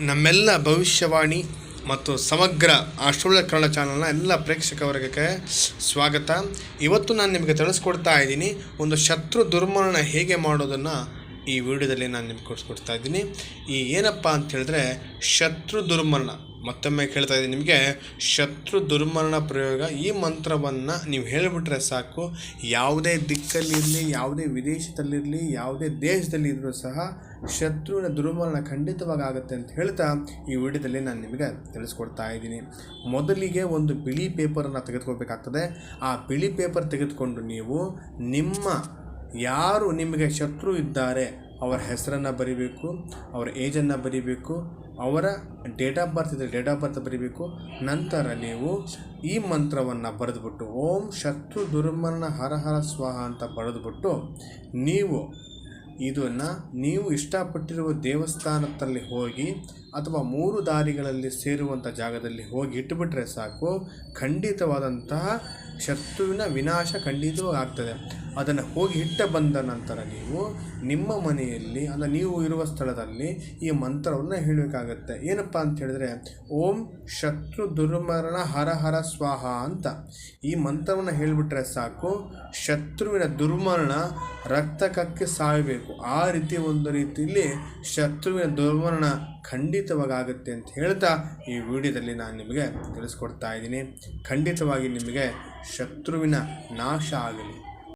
ನಮ್ಮೆಲ್ಲ ಭವಿಷ್ಯವಾಣಿ ಮತ್ತು ಸಮಗ್ರ ಆಸ್ಟ್ರೋಲ ಕನ್ನಡ ಚಾನಲ್ನ ಎಲ್ಲ ಪ್ರೇಕ್ಷಕ ವರ್ಗಕ್ಕೆ ಸ್ವಾಗತ. ಇವತ್ತು ನಾನು ನಿಮಗೆ ತಿಳಿಸ್ಕೊಡ್ತಾ ಇದ್ದೀನಿ ಒಂದು ಶತ್ರು ದುರ್ಮರಣ ಹೇಗೆ ಮಾಡೋದನ್ನು ಈ ವಿಡಿಯೋದಲ್ಲಿ ನಾನು ನಿಮ್ಗೆ ಕೊಡಿಸ್ಕೊಡ್ತಾ ಇದ್ದೀನಿ. ಈ ಏನಪ್ಪ ಅಂತ ಹೇಳಿದ್ರೆ, ಶತ್ರು ದುರ್ಮರಣ. ಮತ್ತೊಮ್ಮೆ ಕೇಳ್ತಾ ಇದ್ದೀನಿ ನಿಮಗೆ, ಶತ್ರು ದುರ್ಮರಣ ಪ್ರಯೋಗ ಈ ಮಂತ್ರವನ್ನು ನೀವು ಹೇಳಿಬಿಟ್ರೆ ಸಾಕು. ಯಾವುದೇ ದಿಕ್ಕಲ್ಲಿರಲಿ, ಯಾವುದೇ ವಿದೇಶದಲ್ಲಿರಲಿ, ಯಾವುದೇ ದೇಶದಲ್ಲಿ ಇದ್ದರೂ ಸಹ ಶತ್ರುವಿನ ದುರ್ಮರಣ ಖಂಡಿತವಾಗಿ ಆಗುತ್ತೆ ಅಂತ ಹೇಳ್ತಾ ಈ ವಿಡಿಯೋದಲ್ಲಿ ನಾನು ನಿಮಗೆ ತಿಳಿಸ್ಕೊಡ್ತಾ ಇದ್ದೀನಿ. ಮೊದಲಿಗೆ ಒಂದು ಬಿಳಿ ಪೇಪರನ್ನು ತೆಗೆದುಕೋಬೇಕಾಗ್ತದೆ ಆ ಬಿಳಿ ಪೇಪರ್ ತೆಗೆದುಕೊಂಡು ನೀವು ನಿಮ್ಮ ಯಾರು ನಿಮಗೆ ಶತ್ರು ಇದ್ದಾರೆ, ಅವರ ಹೆಸರನ್ನು ಬರಿಬೇಕು, ಅವರ ಏಜನ್ನು ಬರಿಬೇಕು, ಅವರ ಡೇಟ್ ಆಫ್ ಬರ್ತ್ ಇದ್ದರೆ ಡೇಟ್ ಆಫ್ ಬರ್ತ್ ಬರಿಬೇಕು, ನಂತರ ನೀವು ಈ ಮಂತ್ರವನ್ನು ಬರೆದುಬಿಟ್ಟು, ಓಂ ಶತ್ರು ದುರ್ಮರಣ ಹರ ಹರ ಸ್ವಾಹ ಅಂತ ಬರೆದುಬಿಟ್ಟು, ನೀವು ಇದನ್ನು, ನೀವು ಇಷ್ಟಪಟ್ಟಿರುವ ದೇವಸ್ಥಾನದಲ್ಲಿ ಹೋಗಿ ಅಥವಾ ಮೂರು ದಾರಿಗಳಲ್ಲಿ ಸೇರುವಂಥ ಜಾಗದಲ್ಲಿ ಹೋಗಿ ಇಟ್ಟುಬಿಟ್ರೆ ಸಾಕು, ಖಂಡಿತವಾದಂತಹ ಶತ್ರುವಿನ ವಿನಾಶ ಖಂಡಿತವಾಗಿ ಆಗ್ತದೆ. ಅದನ್ನು ಹೋಗಿ ಇಟ್ಟ ಬಂದ ನಂತರ ನೀವು ನಿಮ್ಮ ಮನೆಯಲ್ಲಿ, ಅಂದರೆ ನೀವು ಇರುವ ಸ್ಥಳದಲ್ಲಿ ಈ ಮಂತ್ರವನ್ನು ಹೇಳಬೇಕಾಗತ್ತೆ. ಏನಪ್ಪ ಅಂತ ಹೇಳಿದ್ರೆ, ಓಂ ಶತ್ರು ದುರ್ಮರಣ ಹರ ಹರ ಸ್ವಾಹ ಅಂತ. ಈ ಮಂತ್ರವನ್ನು ಹೇಳಿಬಿಟ್ರೆ ಸಾಕು, ಶತ್ರುವಿನ ದುರ್ಮರಣ ರಕ್ತ ಕಕ್ಕಿ ಸಾಯಬೇಕು. ಆ ರೀತಿ ಒಂದು ರೀತಿಯಲ್ಲಿ ಶತ್ರುವಿನ ದುರ್ಮರಣ ಖಂಡಿತವಾಗುತ್ತೆ ಅಂತ ಹೇಳ್ತಾ ಈ ವಿಡಿಯೋದಲ್ಲಿ ನಾನು ನಿಮಗೆ ತಿಳಿಸ್ಕೊಡ್ತಾ ಇದ್ದೀನಿ. ಖಂಡಿತವಾಗಿ ನಿಮಗೆ ಶತ್ರುವಿನ ನಾಶ ಆಗಲಿ.